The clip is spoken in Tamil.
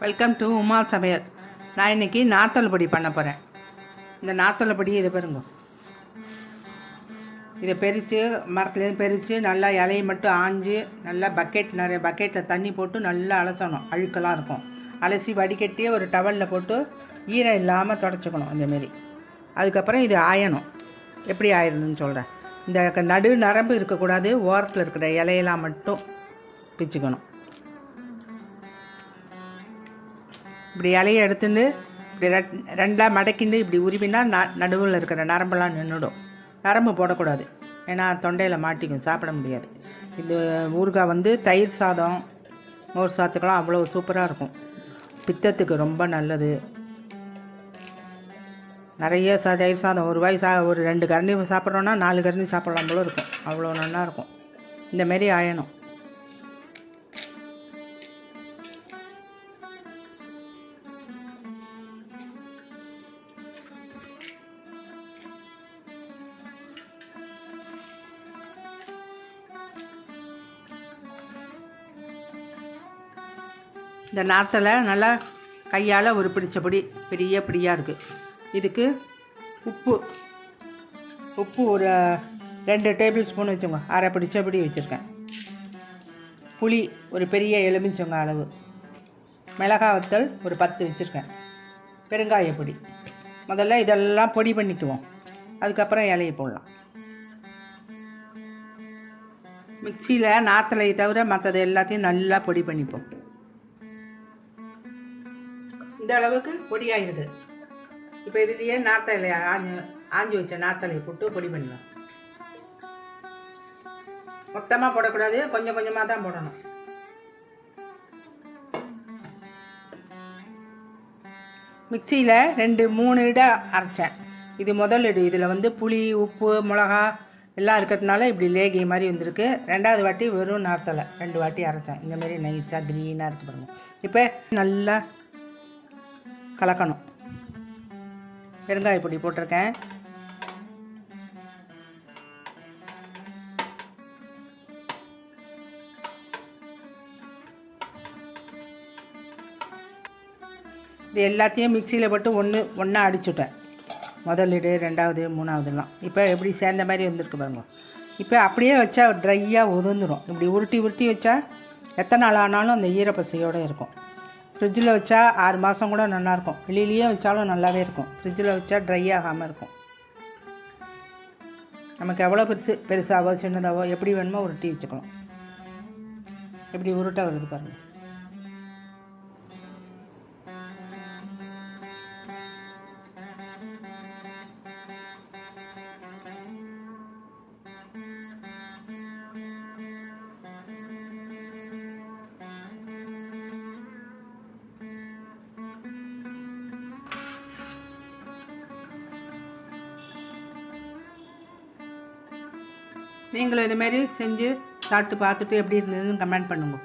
வெல்கம் டு உமா சமையல் நான் இன்னைக்கு நாத்தல் பொடி பண்ண போகிறேன் இந்த நாத்தல் பொடி இதை பாருங்க. இதை பெரித்து மரத்துலேருந்து பெரித்து நல்லா இலையை மட்டும் ஆஞ்சு நல்லா பக்கெட் நிறைய பக்கெட்டில் தண்ணி போட்டு நல்லா அலசணும். அழுக்கெல்லாம் இருக்கும். அலசி வடிகட்டி ஒரு டவலில் போட்டு ஈரம் இல்லாமல் தொடச்சிக்கணும் இந்தமாரி அதுக்கப்புறம் இது ஆயணும். எப்படி ஆயிடணும்னு சொல்கிறேன் இந்த க- நடு நரம்பு இருக்கக்கூடாது. ஓரத்தில் இருக்கிற இலையெல்லாம் மட்டும் பிச்சுக்கணும். இப்படி இலையை எடுத்துன்னு இப்படி ரெட் ரெண்டாக மடக்கிண்டு இப்படி உருவினா ந நடுவில் இருக்கிற நரம்பெல்லாம் நின்றுடும் நரம்பு போடக்கூடாது. ஏன்னா தொண்டையில் மாட்டிக்கும் சாப்பிட முடியாது. இந்த ஊறுகாய் வந்து தயிர் சாதம் மோர் சாதத்துக்கெல்லாம் அவ்வளோ சூப்பராக இருக்கும். பித்தத்துக்கு ரொம்ப நல்லது. நிறைய சா தயிர் சாதம் ஒரு வாய் சா ஒரு ரெண்டு கரண்டி சாப்பிட்றோன்னா நாலு கரண்டி சாப்பிட்லாம் போல இருக்கும். அவ்வளோ நல்லா இருக்கும். இந்த மாரி ஆயணும். இந்த நாத்தில் நல்லா கையால் ஒரு பிடிச்சபடி பெரிய பிடியாக இருக்குது இதுக்கு உப்பு உப்பு ஒரு ரெண்டு டேபிள் ஸ்பூன் வச்சுங்க அரை பிடிச்சபடி வச்சுருக்கேன். புளி ஒரு பெரிய எலுமிச்சங்க அளவு. மிளகாய் வத்தல் ஒரு பத்து வச்சுருக்கேன். பெருங்காய பொடி. முதல்ல இதெல்லாம் பொடி பண்ணிக்குவோம். அதுக்கப்புறம் இலையை போடலாம். மிக்சியில் நாத்தலையை தவிர மற்றது எல்லாத்தையும் நல்லா பொடி பண்ணிப்போம். இந்த அளவுக்கு பொடியாயிருக்கு. இப்போ இதுலேயே நார்த்தலை ஆஞ்சு ஆஞ்சி வச்ச நார்த்தலையை போட்டு பொடி பண்ணலாம். மொத்தமாக போடக்கூடாது கொஞ்சம் கொஞ்சமாக தான் போடணும். மிக்சியில் ரெண்டு மூணு இட அரைச்சேன். இது முதல் இடு. இதில் வந்து புளி உப்பு மிளகா எல்லாம் இருக்கிறதுனால இப்படி லேகி மாதிரி வந்திருக்கு. ரெண்டாவது வாட்டி வெறும் நார்த்தலை. ரெண்டு வாட்டி அரைச்சேன். இந்தமாரி நைஸாக க்ரீனாக இருக்கு பாருங்கள் இப்போ நல்லா கலக்கணும். பெருங்காய பொடி போட்டிருக்கேன். இது எல்லாத்தையும் மிக்சியில் போட்டு ஒன்று ஒன்றா அடிச்சுட்டேன். முதலீடு ரெண்டாவது மூணாவதுலாம். இப்போ எப்படி சேர்ந்த மாதிரி வந்திருக்கு பாருங்க. இப்போ அப்படியே வச்சா ட்ரையாக உதிர்ந்துடும் இப்படி உருட்டி உருட்டி வச்சா எத்தனை நாள் ஆனாலும் அந்த ஈரப்பசையோடு இருக்கும். ஃப்ரிட்ஜில் வச்சா ஆறு மாதம் கூட நல்லாயிருக்கும் வெளியிலேயே வச்சாலும் நல்லாவே இருக்கும். ஃப்ரிட்ஜில் வச்சா ட்ரை ஆகாமல் இருக்கும். நமக்கு எவ்வளோ பெருசு பெருசாவோ சின்னதாவோ எப்படி வேணுமோ உருட்டி வச்சுக்கலாம். எப்படி உருட்டாக வருது பாருங்கள் நீங்களும் இதுமாரி செஞ்சு சாப்பிட்டு பார்த்துட்டு எப்படி இருந்ததுன்னு கமெண்ட் பண்ணுங்க.